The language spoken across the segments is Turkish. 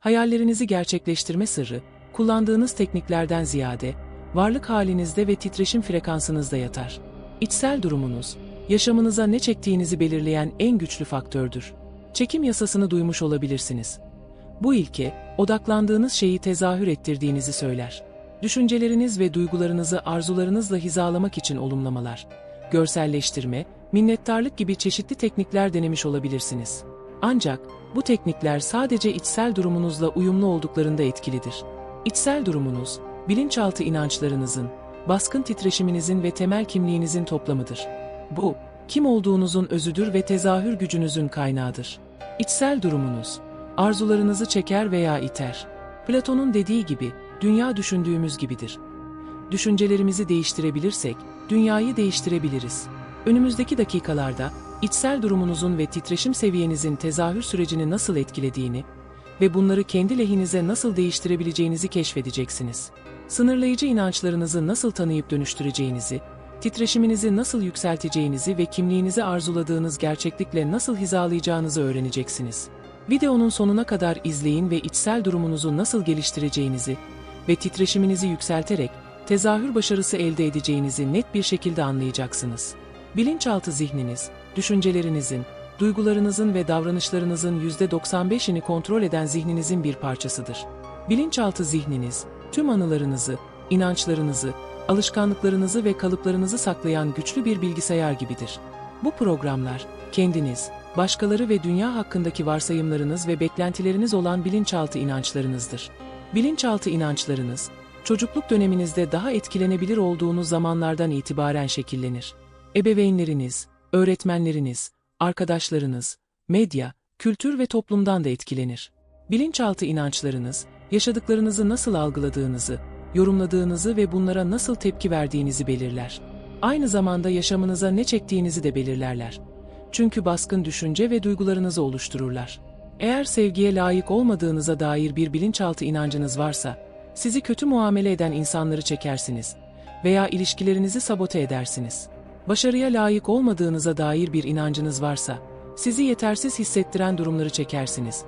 Hayallerinizi gerçekleştirme sırrı, kullandığınız tekniklerden ziyade, varlık halinizde ve titreşim frekansınızda yatar. İçsel durumunuz, yaşamınıza ne çektiğinizi belirleyen en güçlü faktördür. Çekim yasasını duymuş olabilirsiniz. Bu ilke, odaklandığınız şeyi tezahür ettirdiğinizi söyler. Düşünceleriniz ve duygularınızı arzularınızla hizalamak için olumlamalar, görselleştirme, minnettarlık gibi çeşitli teknikler denemiş olabilirsiniz. Ancak bu teknikler sadece içsel durumunuzla uyumlu olduklarında etkilidir. İçsel durumunuz, bilinçaltı inançlarınızın, baskın titreşiminizin ve temel kimliğinizin toplamıdır. Bu, kim olduğunuzun özüdür ve tezahür gücünüzün kaynağıdır. İçsel durumunuz, arzularınızı çeker veya iter. Platon'un dediği gibi, dünya düşündüğümüz gibidir. Düşüncelerimizi değiştirebilirsek, dünyayı değiştirebiliriz. Önümüzdeki dakikalarda, içsel durumunuzun ve titreşim seviyenizin tezahür sürecini nasıl etkilediğini ve bunları kendi lehinize nasıl değiştirebileceğinizi keşfedeceksiniz. Sınırlayıcı inançlarınızı nasıl tanıyıp dönüştüreceğinizi, titreşiminizi nasıl yükselteceğinizi ve kimliğinizi arzuladığınız gerçeklikle nasıl hizalayacağınızı öğreneceksiniz. Videonun sonuna kadar izleyin ve içsel durumunuzu nasıl geliştireceğinizi ve titreşiminizi yükselterek tezahür başarısı elde edeceğinizi net bir şekilde anlayacaksınız. Bilinçaltı zihniniz, düşüncelerinizin, duygularınızın ve davranışlarınızın %95'ini kontrol eden zihninizin bir parçasıdır. Bilinçaltı zihniniz, tüm anılarınızı, inançlarınızı, alışkanlıklarınızı ve kalıplarınızı saklayan güçlü bir bilgisayar gibidir. Bu programlar, kendiniz, başkaları ve dünya hakkındaki varsayımlarınız ve beklentileriniz olan bilinçaltı inançlarınızdır. Bilinçaltı inançlarınız, çocukluk döneminizde daha etkilenebilir olduğunuz zamanlardan itibaren şekillenir. Ebeveynleriniz, öğretmenleriniz, arkadaşlarınız, medya, kültür ve toplumdan da etkilenir. Bilinçaltı inançlarınız, yaşadıklarınızı nasıl algıladığınızı, yorumladığınızı ve bunlara nasıl tepki verdiğinizi belirler. Aynı zamanda yaşamınıza ne çektiğinizi de belirlerler. Çünkü baskın düşünce ve duygularınızı oluştururlar. Eğer sevgiye layık olmadığınıza dair bir bilinçaltı inancınız varsa, sizi kötü muamele eden insanları çekersiniz veya ilişkilerinizi sabote edersiniz. Başarıya layık olmadığınıza dair bir inancınız varsa, sizi yetersiz hissettiren durumları çekersiniz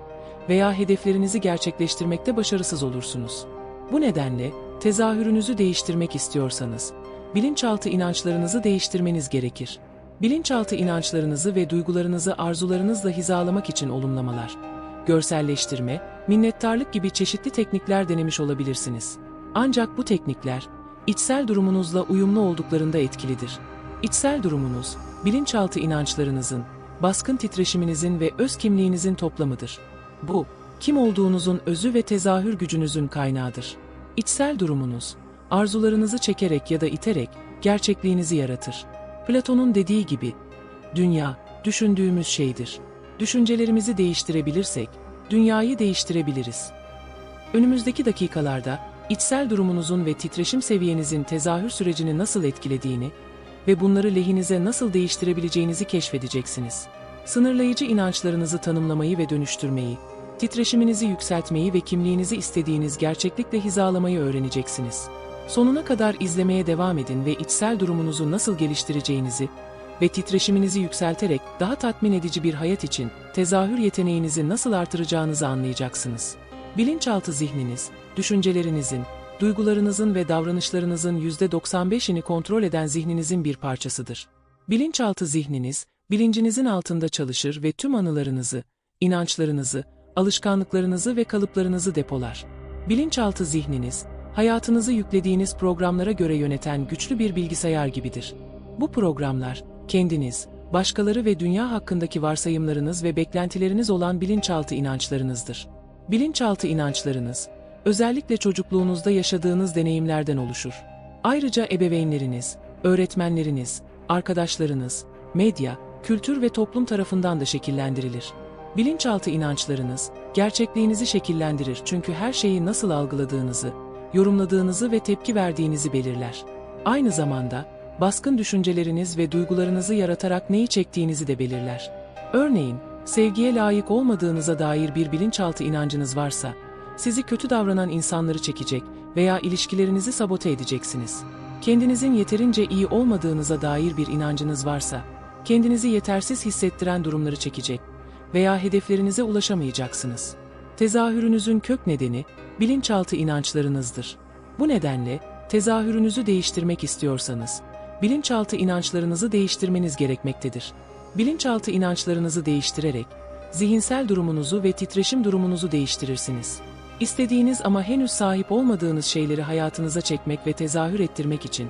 veya hedeflerinizi gerçekleştirmekte başarısız olursunuz. Bu nedenle tezahürünüzü değiştirmek istiyorsanız, bilinçaltı inançlarınızı değiştirmeniz gerekir. Bilinçaltı inançlarınızı ve duygularınızı arzularınızla hizalamak için olumlamalar, görselleştirme, minnettarlık gibi çeşitli teknikler denemiş olabilirsiniz. Ancak bu teknikler, içsel durumunuzla uyumlu olduklarında etkilidir. İçsel durumunuz, bilinçaltı inançlarınızın, baskın titreşiminizin ve öz kimliğinizin toplamıdır. Bu, kim olduğunuzun özü ve tezahür gücünüzün kaynağıdır. İçsel durumunuz, arzularınızı çekerek ya da iterek gerçekliğinizi yaratır. Platon'un dediği gibi, dünya, düşündüğümüz şeydir. Düşüncelerimizi değiştirebilirsek, dünyayı değiştirebiliriz. Önümüzdeki dakikalarda, içsel durumunuzun ve titreşim seviyenizin tezahür sürecini nasıl etkilediğini ve bunları lehinize nasıl değiştirebileceğinizi keşfedeceksiniz. Sınırlayıcı inançlarınızı tanımlamayı ve dönüştürmeyi, titreşiminizi yükseltmeyi ve kimliğinizi istediğiniz gerçeklikle hizalamayı öğreneceksiniz. Sonuna kadar izlemeye devam edin ve içsel durumunuzu nasıl geliştireceğinizi ve titreşiminizi yükselterek daha tatmin edici bir hayat için tezahür yeteneğinizi nasıl artıracağınızı anlayacaksınız. Bilinçaltı zihniniz, düşüncelerinizin, duygularınızın ve davranışlarınızın %95'ini kontrol eden zihninizin bir parçasıdır. Bilinçaltı zihniniz, bilincinizin altında çalışır ve tüm anılarınızı, inançlarınızı, alışkanlıklarınızı ve kalıplarınızı depolar. Bilinçaltı zihniniz, hayatınızı yüklediğiniz programlara göre yöneten güçlü bir bilgisayar gibidir. Bu programlar, kendiniz, başkaları ve dünya hakkındaki varsayımlarınız ve beklentileriniz olan bilinçaltı inançlarınızdır. Bilinçaltı inançlarınız, özellikle çocukluğunuzda yaşadığınız deneyimlerden oluşur. Ayrıca ebeveynleriniz, öğretmenleriniz, arkadaşlarınız, medya, kültür ve toplum tarafından da şekillendirilir. Bilinçaltı inançlarınız, gerçekliğinizi şekillendirir çünkü her şeyi nasıl algıladığınızı, yorumladığınızı ve tepki verdiğinizi belirler. Aynı zamanda, baskın düşünceleriniz ve duygularınızı yaratarak neyi çektiğinizi de belirler. Örneğin, sevgiye layık olmadığınıza dair bir bilinçaltı inancınız varsa, sizi kötü davranan insanları çekecek veya ilişkilerinizi sabote edeceksiniz. Kendinizin yeterince iyi olmadığınıza dair bir inancınız varsa, kendinizi yetersiz hissettiren durumları çekecek veya hedeflerinize ulaşamayacaksınız. Tezahürünüzün kök nedeni bilinçaltı inançlarınızdır. Bu nedenle tezahürünüzü değiştirmek istiyorsanız bilinçaltı inançlarınızı değiştirmeniz gerekmektedir. Bilinçaltı inançlarınızı değiştirerek zihinsel durumunuzu ve titreşim durumunuzu değiştirirsiniz. İstediğiniz ama henüz sahip olmadığınız şeyleri hayatınıza çekmek ve tezahür ettirmek için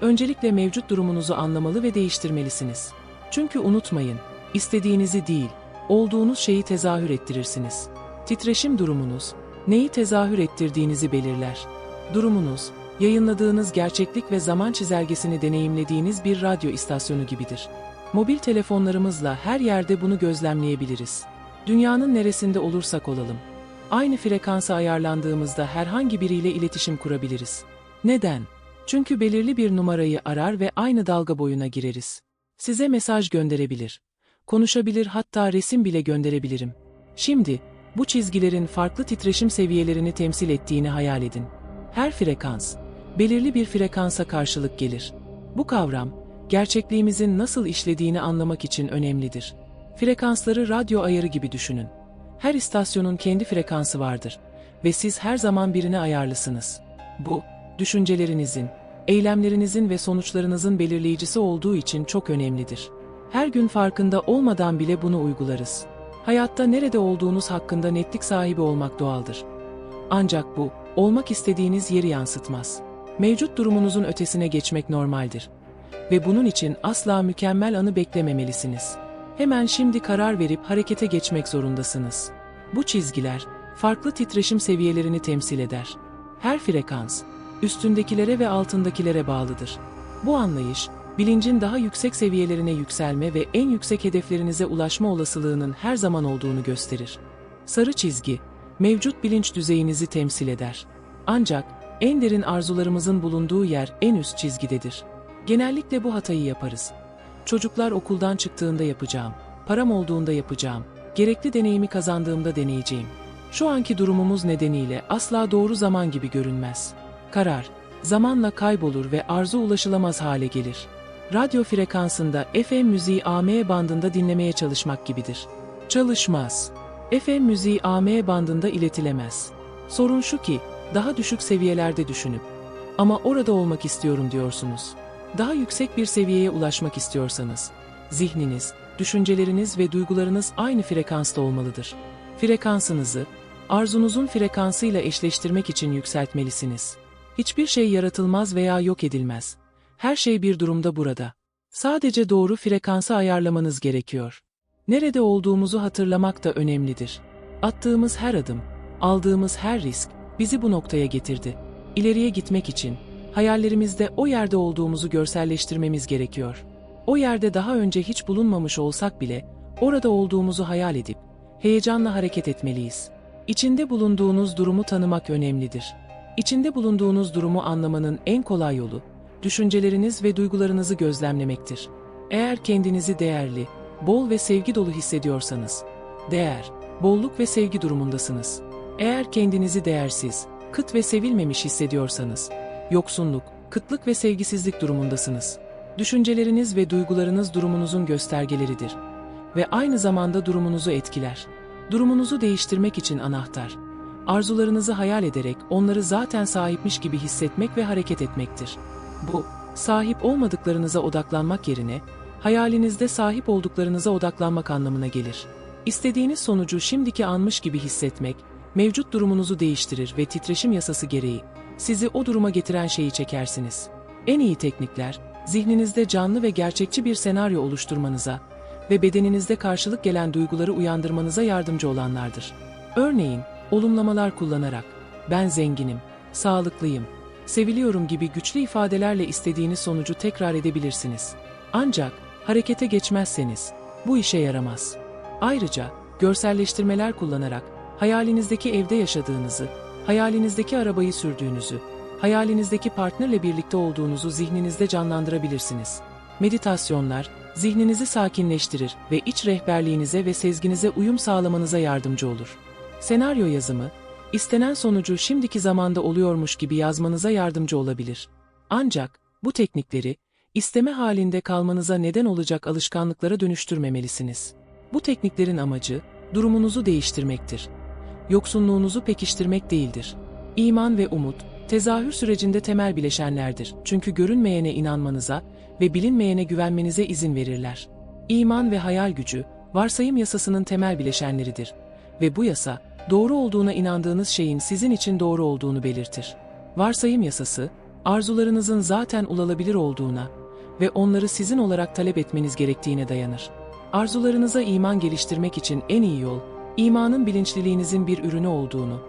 öncelikle mevcut durumunuzu anlamalı ve değiştirmelisiniz. Çünkü unutmayın, istediğinizi değil, olduğunuz şeyi tezahür ettirirsiniz. Titreşim durumunuz, neyi tezahür ettirdiğinizi belirler. Durumunuz, yayınladığınız gerçeklik ve zaman çizelgesini deneyimlediğiniz bir radyo istasyonu gibidir. Mobil telefonlarımızla her yerde bunu gözlemleyebiliriz. Dünyanın neresinde olursak olalım. Aynı frekansa ayarlandığımızda herhangi biriyle iletişim kurabiliriz. Neden? Çünkü belirli bir numarayı arar ve aynı dalga boyuna gireriz. Size mesaj gönderebilir. Konuşabilir hatta resim bile gönderebilirim. Şimdi, bu çizgilerin farklı titreşim seviyelerini temsil ettiğini hayal edin. Her frekans, belirli bir frekansa karşılık gelir. Bu kavram, gerçekliğimizin nasıl işlediğini anlamak için önemlidir. Frekansları radyo ayarı gibi düşünün. Her istasyonun kendi frekansı vardır ve siz her zaman birine ayarlısınız. Bu, düşüncelerinizin, eylemlerinizin ve sonuçlarınızın belirleyicisi olduğu için çok önemlidir. Her gün farkında olmadan bile bunu uygularız. Hayatta nerede olduğunuz hakkında netlik sahibi olmak doğaldır. Ancak bu, olmak istediğiniz yeri yansıtmaz. Mevcut durumunuzun ötesine geçmek normaldir. Ve bunun için asla mükemmel anı beklememelisiniz. Hemen şimdi karar verip harekete geçmek zorundasınız. Bu çizgiler, farklı titreşim seviyelerini temsil eder. Her frekans, üstündekilere ve altındakilere bağlıdır. Bu anlayış, bilincin daha yüksek seviyelerine yükselme ve en yüksek hedeflerinize ulaşma olasılığının her zaman olduğunu gösterir. Sarı çizgi, mevcut bilinç düzeyinizi temsil eder. Ancak en derin arzularımızın bulunduğu yer en üst çizgidedir. Genellikle bu hatayı yaparız. Çocuklar okuldan çıktığında yapacağım, param olduğunda yapacağım, gerekli deneyimi kazandığımda deneyeceğim. Şu anki durumumuz nedeniyle asla doğru zaman gibi görünmez. Karar, zamanla kaybolur ve arzu ulaşılamaz hale gelir. Radyo frekansında FM müziği AM bandında dinlemeye çalışmak gibidir. Çalışmaz. FM müziği AM bandında iletilemez. Sorun şu ki, daha düşük seviyelerde düşünüp, ama orada olmak istiyorum diyorsunuz. Daha yüksek bir seviyeye ulaşmak istiyorsanız, zihniniz, düşünceleriniz ve duygularınız aynı frekansta olmalıdır. Frekansınızı, arzunuzun frekansıyla eşleştirmek için yükseltmelisiniz. Hiçbir şey yaratılmaz veya yok edilmez. Her şey bir durumda burada. Sadece doğru frekansı ayarlamanız gerekiyor. Nerede olduğumuzu hatırlamak da önemlidir. Attığımız her adım, aldığımız her risk bizi bu noktaya getirdi. İleriye gitmek için hayallerimizde o yerde olduğumuzu görselleştirmemiz gerekiyor. O yerde daha önce hiç bulunmamış olsak bile orada olduğumuzu hayal edip heyecanla hareket etmeliyiz. İçinde bulunduğunuz durumu tanımak önemlidir. İçinde bulunduğunuz durumu anlamanın en kolay yolu düşünceleriniz ve duygularınızı gözlemlemektir. Eğer kendinizi değerli, bol ve sevgi dolu hissediyorsanız, değer, bolluk ve sevgi durumundasınız. Eğer kendinizi değersiz, kıt ve sevilmemiş hissediyorsanız, yoksunluk, kıtlık ve sevgisizlik durumundasınız. Düşünceleriniz ve duygularınız durumunuzun göstergeleridir ve aynı zamanda durumunuzu etkiler. Durumunuzu değiştirmek için anahtar, arzularınızı hayal ederek onları zaten sahipmiş gibi hissetmek ve hareket etmektir. Bu, sahip olmadıklarınıza odaklanmak yerine, hayalinizde sahip olduklarınıza odaklanmak anlamına gelir. İstediğiniz sonucu şimdiki anmış gibi hissetmek, mevcut durumunuzu değiştirir ve titreşim yasası gereği sizi o duruma getiren şeyi çekersiniz. En iyi teknikler, zihninizde canlı ve gerçekçi bir senaryo oluşturmanıza ve bedeninizde karşılık gelen duyguları uyandırmanıza yardımcı olanlardır. Örneğin, olumlamalar kullanarak, ben zenginim, sağlıklıyım, seviliyorum gibi güçlü ifadelerle istediğiniz sonucu tekrar edebilirsiniz. Ancak, harekete geçmezseniz, bu işe yaramaz. Ayrıca, görselleştirmeler kullanarak, hayalinizdeki evde yaşadığınızı, hayalinizdeki arabayı sürdüğünüzü, hayalinizdeki partnerle birlikte olduğunuzu zihninizde canlandırabilirsiniz. Meditasyonlar, zihninizi sakinleştirir ve iç rehberliğinize ve sezginize uyum sağlamanıza yardımcı olur. Senaryo yazımı, istenen sonucu şimdiki zamanda oluyormuş gibi yazmanıza yardımcı olabilir. Ancak, bu teknikleri, isteme halinde kalmanıza neden olacak alışkanlıklara dönüştürmemelisiniz. Bu tekniklerin amacı, durumunuzu değiştirmektir. Yoksunluğunuzu pekiştirmek değildir. İman ve umut, tezahür sürecinde temel bileşenlerdir. Çünkü görünmeyene inanmanıza ve bilinmeyene güvenmenize izin verirler. İman ve hayal gücü, varsayım yasasının temel bileşenleridir. Ve bu yasa, doğru olduğuna inandığınız şeyin sizin için doğru olduğunu belirtir. Varsayım yasası, arzularınızın zaten ulaşılabilir olduğuna ve onları sizin olarak talep etmeniz gerektiğine dayanır. Arzularınıza iman geliştirmek için en iyi yol, imanın bilinçliliğinizin bir ürünü olduğunu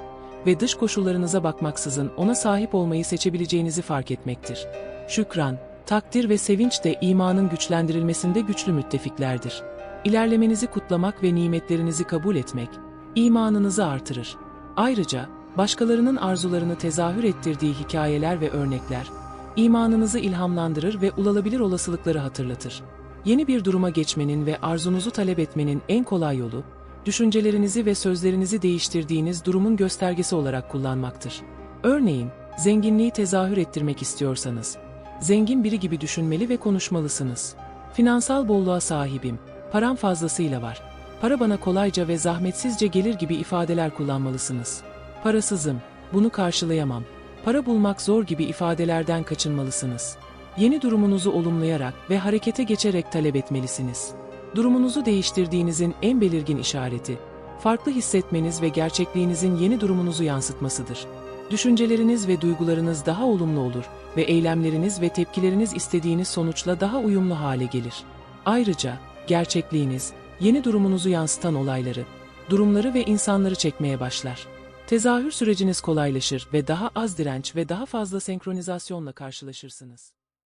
ve dış koşullarınıza bakmaksızın ona sahip olmayı seçebileceğinizi fark etmektir. Şükran, takdir ve sevinç de imanın güçlendirilmesinde güçlü müttefiklerdir. İlerlemenizi kutlamak ve nimetlerinizi kabul etmek, imanınızı artırır. Ayrıca, başkalarının arzularını tezahür ettirdiği hikayeler ve örnekler, imanınızı ilhamlandırır ve ulaşılabilir olasılıkları hatırlatır. Yeni bir duruma geçmenin ve arzunuzu talep etmenin en kolay yolu, düşüncelerinizi ve sözlerinizi değiştirdiğiniz durumun göstergesi olarak kullanmaktır. Örneğin, zenginliği tezahür ettirmek istiyorsanız, zengin biri gibi düşünmeli ve konuşmalısınız. Finansal bolluğa sahibim, param fazlasıyla var. Para bana kolayca ve zahmetsizce gelir gibi ifadeler kullanmalısınız. Parasızım, bunu karşılayamam. Para bulmak zor gibi ifadelerden kaçınmalısınız. Yeni durumunuzu olumlayarak ve harekete geçerek talep etmelisiniz. Durumunuzu değiştirdiğinizin en belirgin işareti, farklı hissetmeniz ve gerçekliğinizin yeni durumunuzu yansıtmasıdır. Düşünceleriniz ve duygularınız daha olumlu olur ve eylemleriniz ve tepkileriniz istediğiniz sonuçla daha uyumlu hale gelir. Ayrıca, gerçekliğiniz, yeni durumunuzu yansıtan olayları, durumları ve insanları çekmeye başlar. Tezahür süreciniz kolaylaşır ve daha az direnç ve daha fazla senkronizasyonla karşılaşırsınız.